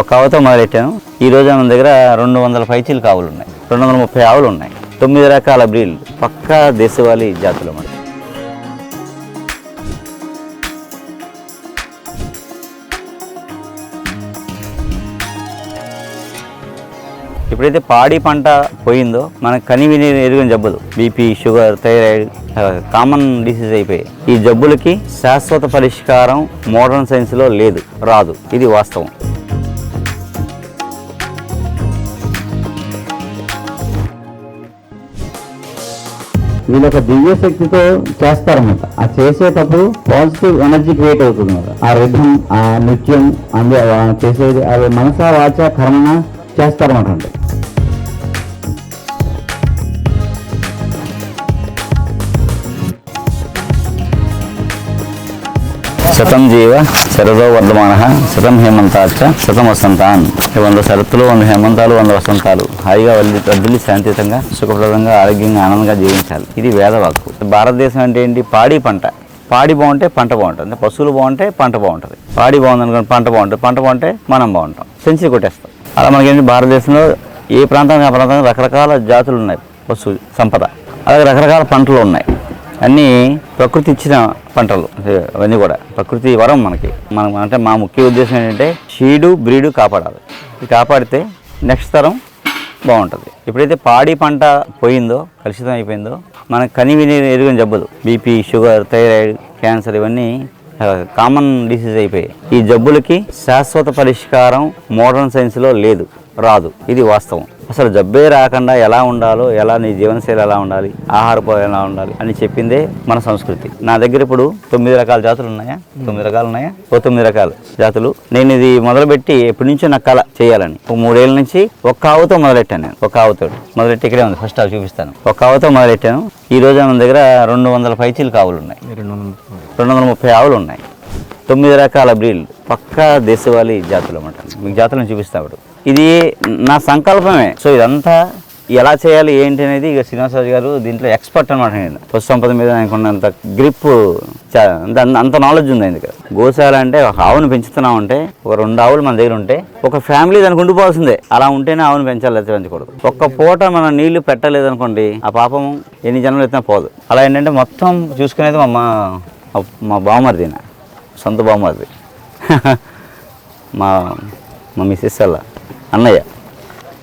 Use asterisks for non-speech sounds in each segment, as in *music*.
ఒక ఆవుతో మొదలెట్టాను. ఈ రోజు మన దగ్గర రెండు వందల పైచీలు ఆవులు ఉన్నాయి. రెండు వందల ముప్పై ఆవులు ఉన్నాయి. తొమ్మిది రకాల బ్రీడ్లు. పక్కా దేశవాళీ జాతులు మనకి ఎప్పుడైతే పాడి పంట పోయిందో మనకు కని విని ఎరుగని జబ్బులు BP sugar thyroid common disease అయిపోయాయి. ఈ జబ్బులకి శాశ్వత పరిష్కారం మోడర్న్ సైన్స్లో లేదు రాదు. ఇది వాస్తవం. వీళ్ళు ఒక దివ్య శక్తితో చేస్తారన్నమాట. ఆ చేసేటప్పుడు పాజిటివ్ ఎనర్జీ క్రియేట్ అవుతుంది ఆ రిధం ఆ నృత్యం అందు చేసేది అవి మనసా వాచ కర్మణ చేస్తారన్నమాట. శతం జీవ శరదో వర్ధమాన శతం హేమంతాచ శతం వసంతాన్. వంద శరత్తులు వంద హేమంతాలు వంద వసంతాలు. హాయిగా వల్లి వద్దులి శాంతియుతంగా సుఖప్రదంగా ఆరోగ్యంగా ఆనందంగా జీవించాలి. ఇది వేదవాక్కు. భారతదేశం అంటే ఏంటి? పాడి పంట. పాడి బాగుంటే పంట బాగుంటుంది. పశువులు బాగుంటే పంట బాగుంటుంది. పాడి బాగుంది అనుకోండి పంట బాగుంటుంది. పంట బాగుంటే మనం బాగుంటాం. సెంచరీ కొట్టేస్తాం. అలా మనకేంటి భారతదేశంలో ఏ ప్రాంతానికి ఆ ప్రాంతానికి రకరకాల జాతులు ఉన్నాయి. పశు సంపద. అలాగే రకరకాల పంటలు ఉన్నాయి. అన్నీ ప్రకృతి ఇచ్చిన పంటలు. అవన్నీ కూడా. ప్రకృతి వరం మనకి. మనం అంటే మా ముఖ్య ఉద్దేశం ఏంటంటే షీడు బ్రీడు కాపాడాలి. ఇది కాపాడితే నెక్స్ట్ తరం బాగుంటుంది. ఎప్పుడైతే పాడి పంట పోయిందో కలుషితం అయిపోయిందో మనకు కని విని ఎరుగని జబ్బులు బీపీ షుగర్ థైరాయిడ్ క్యాన్సర్ ఇవన్నీ కామన్ డిసీజ్ అయిపోయాయి. ఈ జబ్బులకి శాశ్వత పరిష్కారం మోడర్న్ సైన్స్లో లేదు రాదు. ఇది వాస్తవం. అసలు జబ్బే రాకుండా ఎలా ఉండాలో ఎలా నీ జీవనశైలి ఎలా ఉండాలి ఆహారపు ఎలా ఉండాలి అని చెప్పిందే మన సంస్కృతి. నా దగ్గర ఇప్పుడు తొమ్మిది రకాల జాతులు ఉన్నాయా? తొమ్మిది రకాలు ఉన్నాయా? ఓ తొమ్మిది రకాల జాతులు. నేను ఇది మొదలుపెట్టి ఎప్పటి నుంచో నాకు కళ చేయాలని. ఒక మూడేళ్ళ నుంచి ఒక్క ఆవుతో మొదలెట్టాను నేను. ఒక ఆవుతో. మొదలెట్టి ఇక్కడే ఉంది ఫస్ట్ ఆవు చూపిస్తాను. ఒక ఆవుతో మొదలెట్టాను. ఈ రోజు మన దగ్గర రెండు వందల పైచీలకు ఆవులు ఉన్నాయి. రెండు వందల ముప్పై ఆవులు ఉన్నాయి. తొమ్మిది రకాల బ్రీడ్లు. పక్కా దేశవాళీ జాతులు అన్నమాట. మీకు జాతులను చూపిస్తా ఇప్పుడు. ఇది నా సంకల్పమే. సో ఇదంతా ఎలా చేయాలి ఏంటి అనేది ఇక శ్రీనివాసరాజు గారు దీంట్లో ఎక్స్పర్ట్ అనమాట నేను. పశు సంపద మీద ఆయనకున్నంత గ్రిప్ అంత అంత నాలెడ్జ్ ఉంది ఆయనకి గోశాల అంటే ఒక ఆవును పెంచుతున్నాం అంటే ఒక రెండు ఆవులు మన దగ్గర ఉంటే ఒక ఫ్యామిలీ దానికి ఉండిపోవాల్సిందే. అలా ఉంటేనే ఆవును పెంచాలి లేకపోతే పెంచకూడదు ఒక్క పూట మనం నీళ్ళు పెట్టలేదు అనుకోండి ఆ పాపం ఎన్ని జన్మలు ఎత్తినా పోదు. అలా ఏంటంటే మొత్తం చూసుకునేది మా మా బావమరిదిన సొంత బావమరిది. *laughs* మా మా మిస్సెస్ అలా. అన్నయ్య.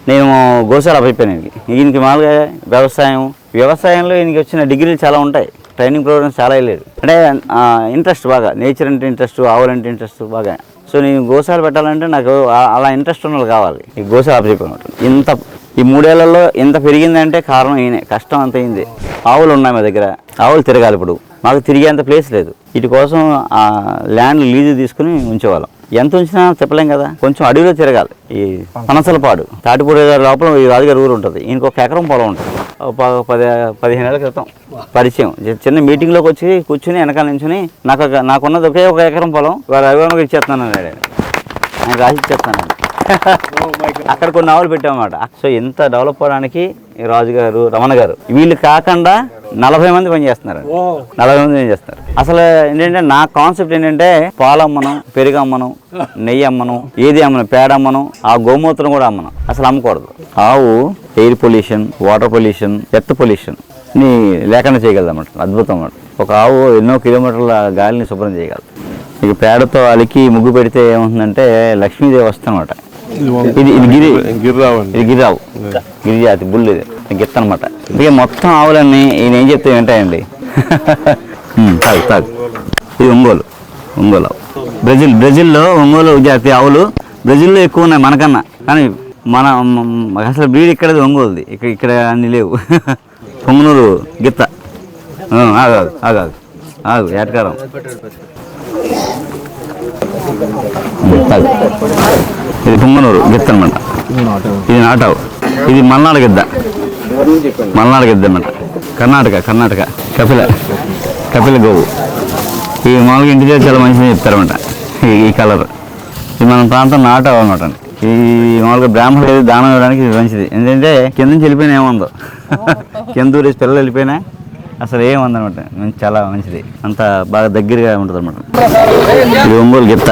నేను గోశాల అయిపోయాను ఈయనకి మామూలుగా వ్యవసాయం వ్యవసాయంలో ఈయనకి వచ్చిన డిగ్రీలు చాలా ఉంటాయి. ట్రైనింగ్ ప్రోగ్రామ్స్ చాలా వెళ్ళాడు అంటే ఇంట్రెస్ట్ బాగా నేచర్ అంటే ఇంట్రెస్ట్ ఆవులంటే ఇంట్రెస్ట్ బాగా. సో నేను గోశాల పెట్టాలంటే నాకు అలా ఇంట్రెస్ట్ ఉన్న వాళ్ళు కావాలి. ఈ గోశాల అప్పచెప్పాను ఇంత ఈ మూడేళ్ళలో ఇంత పెరిగిందంటే కారణం ఈయనే. కష్టం అంత అయింది ఆవులు ఉన్నాయి మా దగ్గర. ఆవులు తిరగాలి ఇప్పుడు. మాకు తిరిగేంత ప్లేస్ లేదు. వీటి కోసం ల్యాండ్ లీజు తీసుకుని ఉంచేవాళ్ళం. ఎంత ఉంచినా చెప్పలేం కదా. కొంచెం అడవిలో తిరగాలి. ఈ పనసలపాడు తాటిపూడి గారి లోపల ఈ రాజుగారి ఊరు ఉంటుంది. ఈయనకు ఒక ఎకరం పొలం ఉంటుంది. పది పదిహేను ఏళ్ళ క్రితం పరిచయం. చిన్న మీటింగ్లోకి వచ్చి కూర్చుని వెనకాల నుంచుని నాకు నాకున్నది ఒకే ఒక ఎకరం పొలం. వారు అభిమానికి ఇచ్చేస్తున్నాను నేను ఆయన. రాసి ఇచ్చేస్తాను అక్కడ కొన్ని ఆవులు పెట్టామన్నమాట. సో ఇంత డెవలప్ అవడానికి రాజు గారు రమణ గారు వీళ్ళు కాకుండా నలభై మంది పని చేస్తున్నారు. నలభై మంది పని చేస్తున్నారు. అసలు ఏంటంటే నా కాన్సెప్ట్ ఏంటంటే పాలు అమ్మను పెరుగు అమ్మను నెయ్యి అమ్మను ఏది అమ్మను పేడ అమ్మను ఆ గోమూత్రం కూడా అమ్మను. అసలు అమ్మకూడదు. ఆవు air pollution water pollution earth పొల్యూషన్ని లేకుండా చేయగలదు అన్నమాట. అద్భుతం అన్నమాట. ఒక ఆవు ఎన్నో కిలోమీటర్ల గాలిని శుభ్రం చేయగలదు. ఇక పేడతో అలికి ముగ్గు పెడితే ఏమవుతుందంటే లక్ష్మీదేవి వస్తుందన్నమాట. ఇది ఇది గిరి గిర్రావండి. ఇది గిరిరావు. గిరిజాతి బుల్ ఇది. గిత్త అనమాట ఇక మొత్తం ఆవులన్నీ ఈయన ఏం చెప్తే వింటాయండి. *laughs* తాగు తాగు. ఇది ఒంగోలు. ఒంగోలు ఆవు. బ్రెజిల్ బ్రెజిల్లో ఒంగోలు జాతి ఆవులు బ్రెజిల్లో ఎక్కువ ఉన్నాయి మనకన్నా. కానీ మన అసలు బ్రీడ్ ఇక్కడ ఒంగోలుది. ఇక్కడ ఇక్కడ అన్ని లేవు. *laughs* పొంగునూరు గిత్త. ఆ, ఆగు ఆగు ఆగు ఏటకారం. తాగు. ఇది పొంగనూరు గిత్త అనమాట ఇది నాటావు. ఇది మల్నాడు గిద్ద మల్నాడు గిద్ద అనమాట కర్ణాటక కర్ణాటక. కపిల కపిల గోవు. ఈ మామూలుగా ఇంటి దగ్గర చాలా మంచిగా చెప్తారన్నమాట. ఈ కలర్. ఇది మన ప్రాంతం నాటావు అనమాట ఈ మామూలుగా బ్రాహ్మణులు ఏది దానం ఇవ్వడానికి ఇది మంచిది. ఎందుకంటే కింద నుంచి వెళ్ళిపోయినా ఏముందో కింద ఊరేసి పిల్లలు వెళ్ళిపోయినా అసలు ఏముందనమాట మంచి చాలా మంచిది. అంత బాగా దగ్గరగా ఉంటుంది అనమాట ఇది ఒంగోలు గిత్త.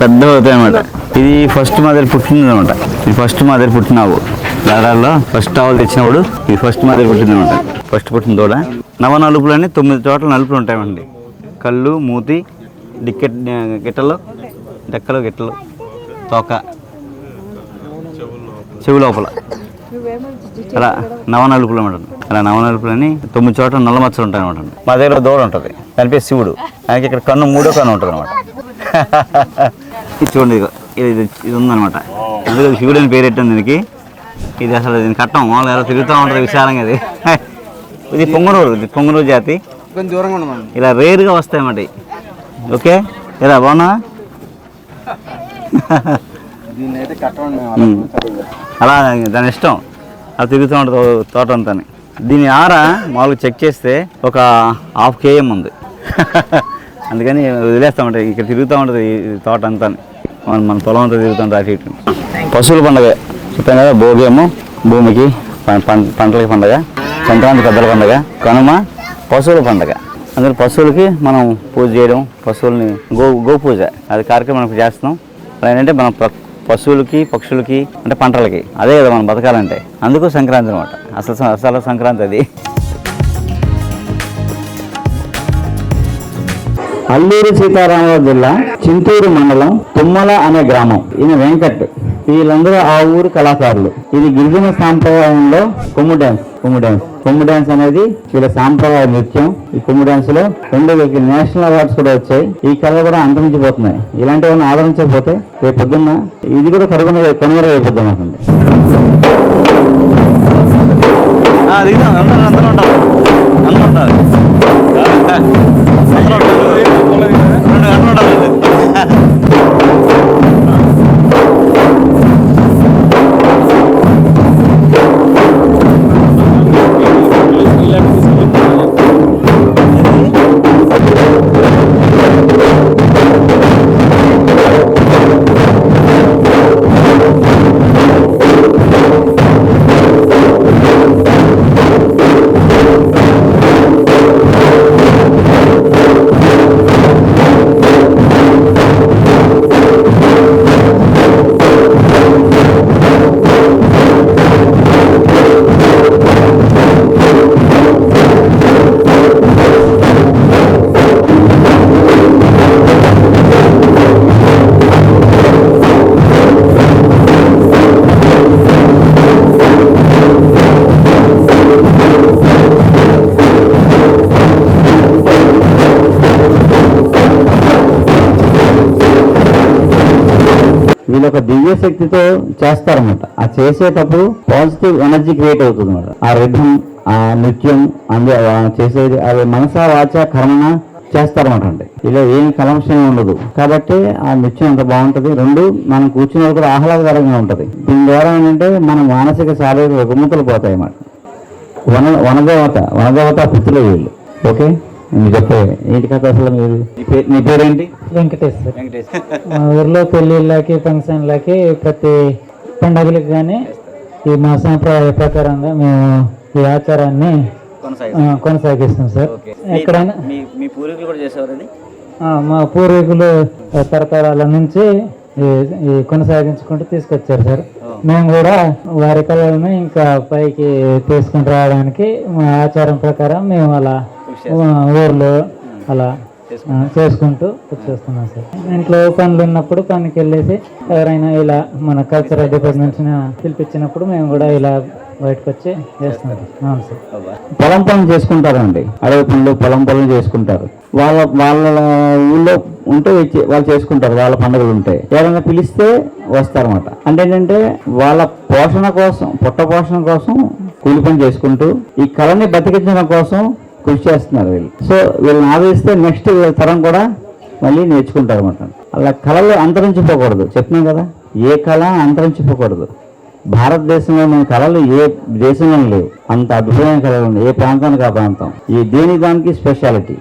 పెద్ద అవుతాయి అనమాట ఇది ఫస్ట్ మా పుట్టింది అనమాట ఇది ఫస్ట్ మా పుట్టినావు. దారాల్లో ఫస్ట్ ఆవులు తెచ్చినప్పుడు ఇది ఫస్ట్ మా పుట్టింది అనమాట ఫస్ట్ పుట్టిన దూడ నవ నలుపులని తొమ్మిది చోట్ల నలుపులు ఉంటాయండి. కళ్ళు మూతి డిక్కెట్ గిట్టలు డెక్కలు గిట్టలు తోక చెవు లోపల. అలా నవనలుపులు అనమాట అలా నవనలుపులు అని తొమ్మిది చోట్ల నల్ల మచ్చలు ఉంటాయి అనమాట మా దగ్గర దూడ ఉంటుంది. దాని పేరు శివుడు. దానికి ఇక్కడ కన్ను మూడో కన్ను ఉంటుంది అనమాట ఇది చూడండి ఇదిగో. ఇది ఇది ఉందన్నమాట అందులో శివుడు అని పేరు పెట్టింది దీనికి. ఇది అసలు దీని కట్టం మామూలుగా ఎలా తిరుగుతూ ఉంటుంది విశాలంగా ఇది. *laughs* ఇది పొంగనూరు ఇది పొంగనూరు జాతి. కొంచెం దూరంగా ఉండమని ఇలా రేరుగా వస్తాయి అన్నమాట ఇవి. ఓకే? ఇలా బాగున్నా? *laughs* దీన్ని. అలా దాని ఇష్టం. అది తిరుగుతూ ఉంటుంది తోట అంతా దీని ఆర మామూలుగా చెక్ చేస్తే ఒక హాఫ్ కేఎం ఉంది. *laughs* అందుకని వదిలేస్తూ ఉంటుంది ఇక్కడ తిరుగుతూ ఉంటుంది ఈ తోట అంతా. మనం మన పొలం అంతా తిరుగుతూ ఉంటుంది అటు ఇటు. పశువుల పండుగ. చెప్పాను కదా భోగ్యము భూమికి పంటలకి పండుగ సంక్రాంతి పెద్దల పండుగ కనుమ పశువుల పండుగ. అందులో పశువులకి మనం పూజ చేయడం పశువుల్ని గో గో పూజ అది కార్యక్రమం మనం చేస్తున్నాం. ఏంటంటే మనం పశువులకి పక్షులకి అంటే పంటలకి. అదే కదా మనం బతకాలంటే. అందుకు సంక్రాంతి అనమాట అసలు అసలు సంక్రాంతి అది. అల్లూరు సీతారామరావు జిల్లా చింతూరు మండలం తుమ్మల అనే గ్రామం. ఈయన వెంకట్. వీళ్ళందరూ ఆ ఊరు కళాకారులు. ఇది గిరిజన సాంప్రదాయంలో Kommu dance. Kommu dance. Kommu dance అనేది వీళ్ళ సాంప్రదాయ నృత్యం. ఈ కొమ్ము డ్యాన్స్లో రెండు వీళ్ళకి నేషనల్ అవార్డ్స్ కూడా వచ్చాయి. ఈ కళ కూడా అంతరించిపోతున్నాయి ఇలాంటివన్నీ ఆదరించకపోతే రేపు పొద్దున్న ఇది కూడా కనుగొన కనుగొనైపోద్దాం అందరూ అందరూ ఉంటారు వీళ్ళు ఒక దివ్య శక్తితో చేస్తారన్నమాట. ఆ చేసేటప్పుడు పాజిటివ్ ఎనర్జీ క్రియేట్ అవుతుంది అనమాట ఆ రిధం ఆ నృత్యం అందు చేసేది అది మనసా వాచ కర్మణ చేస్తారన్నమాట అండి ఇలా ఏం కలంశం ఉండదు. కాబట్టి ఆ నృత్యం అంత బాగుంటుంది? రెండు మనం కూర్చునే కూడా ఆహ్లాదకరంగా ఉంటుంది. దీని ద్వారా ఏంటంటే మన మానసిక శారీరక రుగ్మతలు పోతాయి అన్నమాట వన వనదేవత వనదేవత పుత్రులు వీళ్ళు. ఓకే? మీరు చెప్పే ఏంటి కథ అసలు మీరు నీ పేరు నీ పేరేంటి? వెంకటేష్ మా ఊర్లో పెళ్ళిళ్ళకి ఫంక్షన్లకి ప్రతి పండగలకు కానీ ఈ మా సాంప్రదాయ ప్రకారంగా మేము ఈ ఆచారాన్ని కొనసాగిస్తాం. సార్. ఎక్కడైనా మీ పూర్వీకులు కూడా చేసేవారండి? ఆ, మా పూర్వీకులు తరతరాల నుంచి కొనసాగించుకుంటూ తీసుకొచ్చారు సార్. మేము కూడా వారి కళలను ఇంకా పైకి తీసుకుని రావడానికి మా ఆచారం ప్రకారం మేము అలా ఊర్లో అలా చేసుకుంటూ వచ్చేస్తున్నాం సార్. ఇంట్లో పనులు ఉన్నప్పుడు పనికి వెళ్ళేసి ఎవరైనా ఇలా మన కల్చరల్ డిపార్ట్మెంట్స్ పిలిపించినప్పుడు మేము కూడా ఇలా బయటకు వచ్చి చేస్తున్నాం. అవును సార్. పొలం పనులు చేసుకుంటారండి. అడవి పనులు పొలం పనులు చేసుకుంటారు. వాళ్ళ వాళ్ళ ఊళ్ళో ఉంటే వాళ్ళు చేసుకుంటారు. వాళ్ళ పండుగలు ఉంటాయి ఎవరైనా పిలిస్తే వస్తారన్నమాట. అంటే ఏంటంటే వాళ్ళ పోషణ కోసం పొట్ట పోషణ కోసం కూలి పని చేసుకుంటూ ఈ కళని బతికించడం కోసం కృషి చేస్తున్నారు వీళ్ళు. సో వీళ్ళని ఆదరిస్తే నెక్స్ట్ వీళ్ళ తరం కూడా మళ్ళీ నేర్చుకుంటారు అనమాట అలా కళలు అంతరించిపోకూడదు. చెప్పినాం కదా ఏ కళ అంతరించిపోకూడదు. భారతదేశంలో మన కళలు ఏ దేశంలో లేవు. అంత అద్భుతమైన కళలు ఉన్నాయి. ఏ ప్రాంతానికి ఆ ప్రాంతం? ఈ దేని దానికి స్పెషాలిటీ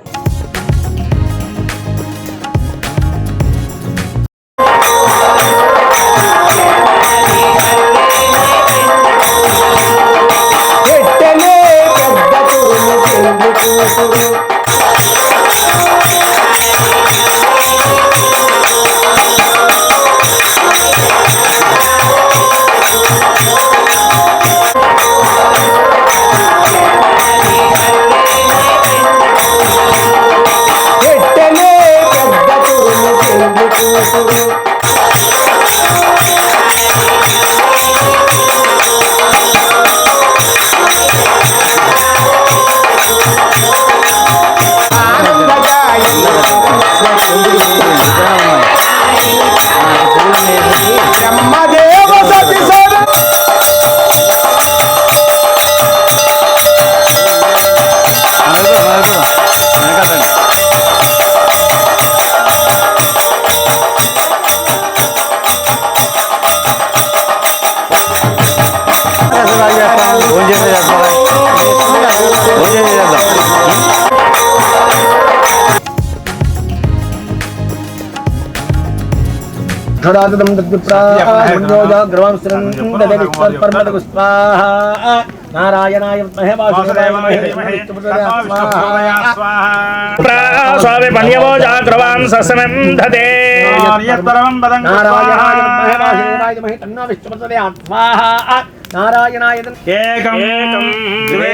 Thank you. षडादं तद्विप्राग्रवांसरन्दविश्वपर्मदगु स्वाहा नारायणाय विद्महे वासुदेवाय महे स्वामी पण्यवो जाग्रवां ससनं धते नारायणाय विद्महे वासुदेवाय महे तन्नो विश्वप्रचोदयात् स्वाहा नारायणाय एकं द्वे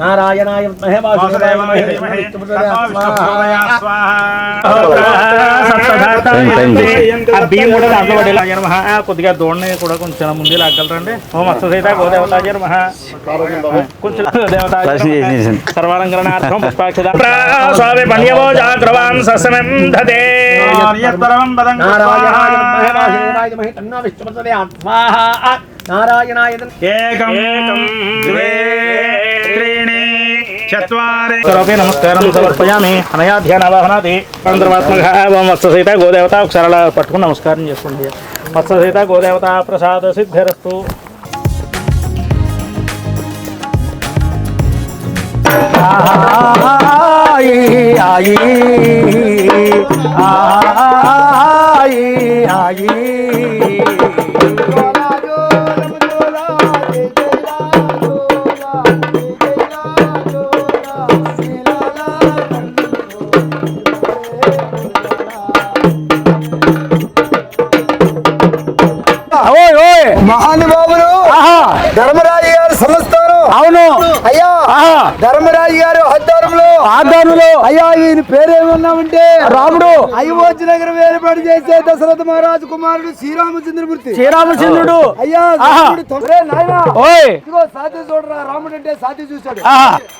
నారాయణాయ విద్మహే కొద్దిగా దూడని కూడా కొంచెం ముందు లాగలరండి. ఓ మస్త గోదేవతాయ నమ. కొంచెం దేవతాయ సర్వాలంకరణార్థం పుష్పాక్షద స్వామి నారాయణాయ ఏకం ఏకం ద్వే త్రీ చత్వారి సర్వే నమస్కారం సమర్పయామి అనయా ధ్యానవాహనాది పంద్రవాత్మక ఓం వత్ససీత గోదేవత ఒకసారి అలా పట్టుకుని నమస్కారం చేసుకోండి వత్ససీత గోదేవత ప్రసాద సిద్ధిరస్తు మహానుభావులు ధర్మరాజు గారు ఆధ్వర్యంలో. ఆధారులు అయ్యా ఈయన పేరేమన్నామంటే? రాముడు. అయోధ్య నగరం ఏర్పాటు చేసే దశరథ మహారాజు కుమారుడు శ్రీరామచంద్రమూర్తి. శ్రీరామచంద్రుడు. అయ్యా ఇదిగో సాతి చూడరా రాముడు అంటే సాతి చూశాడు.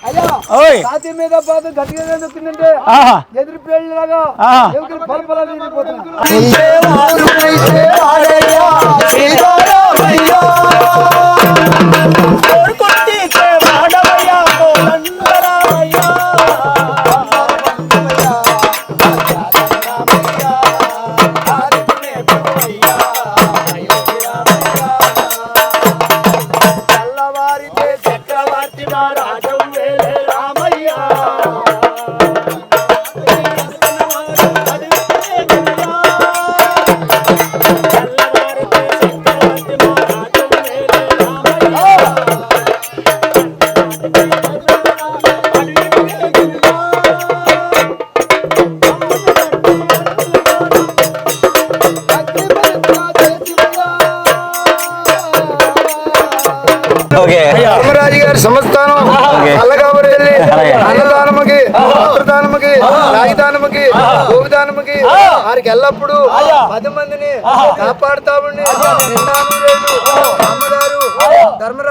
అయ్యా ఓయ్. సాతి మీద పాదం గట్టిగా దొక్కిందంటే. ఎదురు పేళ్ళలాగా పలపలా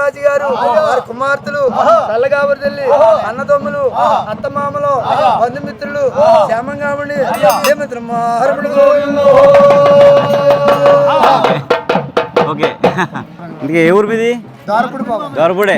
ధర్మరాజు గారు వారి కుమార్తెలు చల్లగాబరి తల్లి అన్నదమ్ములు అత్తమామలు బంధుమిత్రులు క్షేమంగా ఉండి ఓకే. ఏ ఊరు మీది? దారపుడు బాబు. గౌరపుడే